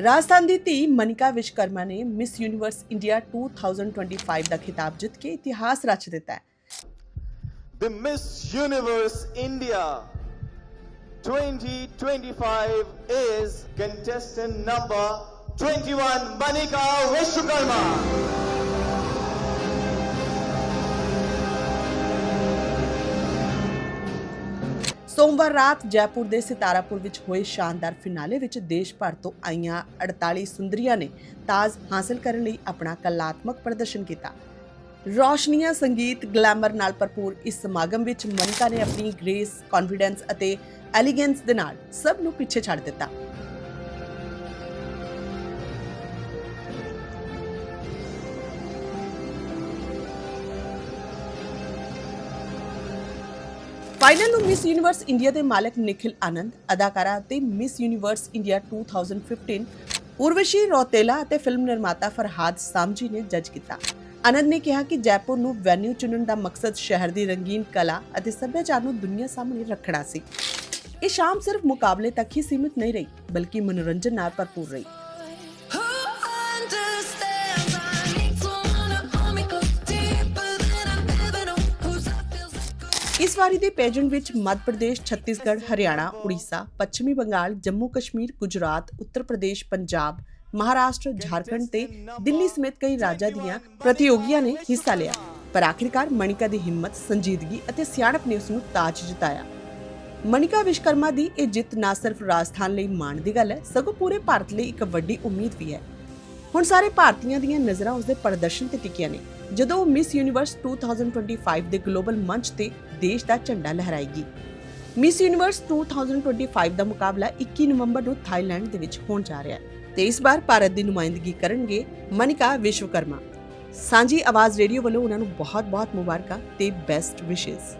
ਰਾਜਸਥਾਨ ਦੀ ਧੀ ਮਨਿਕਾ ਵਿਸ਼ਕਰਮਾ ਨੇ miss Universe India 2025 ਦਾ ਖਿਤਾਬ ਜਿੱਤ ਕੇ ਇਤਿਹਾਸ ਰਚ ਦਿੱਤਾ ਹੈ the Miss Universe India 2025 is contestant number 21 Manika Vishwakarma ਸੋਮਵਾਰ ਰਾਤ ਜੈਪੁਰ ਦੇ ਸਿਤਾਰਾਪੁਰ ਵਿੱਚ ਹੋਏ ਸ਼ਾਨਦਾਰ ਫਿਨਾਲੇ ਵਿੱਚ ਦੇਸ਼ ਭਰ ਤੋਂ ਆਈਆਂ 48 ਸੁੰਦਰੀਆਂ ਨੇ ਤਾਜ ਹਾਸਲ ਕਰਨ ਲਈ ਆਪਣਾ ਕਲਾਤਮਕ ਪ੍ਰਦਰਸ਼ਨ ਕੀਤਾ। ਰੌਸ਼ਨੀਆਂ, ਸੰਗੀਤ, ਗਲੈਮਰ ਨਾਲ ਭਰਪੂਰ ਇਸ ਸਮਾਗਮ ਵਿੱਚ ਮਨਿਕਾ ਨੇ ਆਪਣੀ ਗ੍ਰੇਸ, ਕੌਨਫੀਡੈਂਸ ਅਤੇ ਐਲੀਗੈਂਸ ਦੇ ਨਾਲ ਸਭ ਨੂੰ ਪਿੱਛੇ ਛੱਡ ਦਿੱਤਾ। ਫਾਈਨਲ ਨੂੰ ਮਿਸ ਯੂਨੀਵਰਸ ਇੰਡੀਆ ਦੇ ਮਾਲਕ ਨਿਖਿਲ ਆਨੰਦ ਅਦਾਕਾਰਾ ਅਤੇ Miss Universe India 2015 Urvashi Rautela ਅਤੇ ਫਿਲਮ ਨਿਰਮਾਤਾ ਫਰਹਾਦ ਸਾਮਜੀ ਨੇ ਜੱਜ ਕੀਤਾ। ਆਨੰਦ ਨੇ ਕਿਹਾ ਕਿ ਜੈਪੁਰ ਨੂੰ ਵੈਨਿਊ ਚੁਣਨ ਦਾ ਮਕਸਦ ਸ਼ਹਿਰ ਦੀ ਰੰਗੀਨ ਕਲਾ ਅਤੇ ਸੱਭਿਆਚਾਰ ਨੂੰ ਦੁਨੀਆ ਸਾਹਮਣੇ ਰੱਖਣਾ ਸੀ। ਇਹ ਸ਼ਾਮ ਸਿਰਫ ਮੁਕਾਬਲੇ ਤੱਕ ਹੀ ਸੀਮਿਤ ਨਹੀਂ ਰਹੀ, ਬਲਕਿ ਮਨੋਰੰਜਨ ਨਾਲ ਭਰਪੂਰ ਰਹੀ। ਇਸ ਵਾਰੀ ਦੇ ਪੈਜੈਂਟ ਵਿੱਚ ਮੱਧ ਪ੍ਰਦੇਸ਼, ਛੱਤੀਸਗੜ੍ਹ, ਹਰਿਆਣਾ, ਉੜੀਸਾ, ਪੱਛਮੀ ਬੰਗਾਲ, ਜੰਮੂ ਕਸ਼ਮੀਰ, ਗੁਜਰਾਤ, ਉੱਤਰ ਪ੍ਰਦੇਸ਼, ਪੰਜਾਬ, ਮਹਾਰਾਸ਼ਟਰ, ਝਾਰਖੰਡ ਤੇ ਦਿੱਲੀ ਸਮੇਤ ਕਈ ਰਾਜਾਂ ਦੀਆਂ ਪ੍ਰਤੀਯੋਗੀਆਂ ਨੇ ਹਿੱਸਾ ਲਿਆ। ਪਰ ਆਖਿਰਕਾਰ ਮਣਿਕਾ ਦੀ ਹਿੰਮਤ, ਸੰਜੀਦਗੀ ਅਤੇ ਸਿਆਣਪ ਨੇ ਉਸ ਨੂੰ ਤਾਜ ਜਿਤਾਇਆ। ਮਣਿਕਾ ਵਿਸ਼ਕਰਮਾ ਦੀ ਇਹ ਜਿੱਤ ਨਾ ਸਿਰਫ ਰਾਜਸਥਾਨ ਲਈ ਮਾਣ ਦੀ ਗੱਲ ਹੈ ਸਗੋਂ ਪੂਰੇ ਭਾਰਤ ਲਈ ਇੱਕ ਵੱਡੀ ਉਮੀਦ ਵੀ ਹੈ। ਹੁਣ ਸਾਰੇ ਭਾਰਤੀਆਂ ਦੀਆਂ ਨਜ਼ਰਾਂ ਉਸਦੇ ਪ੍ਰਦਰਸ਼ਨ ਤੇ ਟਿਕੀਆਂ ਨੇ, ਜਦੋਂ ਉਹ ਮਿਸ ਯੂਨੀਵਰਸ 2025 ਦੇ ਗਲੋਬਲ ਮੰਚ ਤੇ ਦੇਸ਼ ਦਾ ਝੰਡਾ ਲਹਿਰਾਏਗੀ। ਮਿਸ ਯੂਨੀਵਰਸ 2025 ਦਾ ਮੁਕਾਬਲਾ 21 ਨਵੰਬਰ ਨੂੰ ਥਾਈਲੈਂਡ ਦੇ ਵਿੱਚ ਹੋਣ ਜਾ ਰਿਹਾ ਹੈ ਤੇ ਇਸ ਵਾਰ ਭਾਰਤ ਦੀ ਨੁਮਾਇੰਦਗੀ ਕਰਨਗੇ ਮਨਿਕਾ ਵਿਸ਼ਵਕਰਮਾ। ਸਾਂਝੀ ਆਵਾਜ਼ ਰੇਡੀਓ ਵੱਲੋਂ ਉਹਨਾਂ ਨੂੰ ਬਹੁਤ-ਬਹੁਤ ਮੁਬਾਰਕਾਂ ਤੇ ਬੈਸਟ ਵਿਸ਼ੇਸ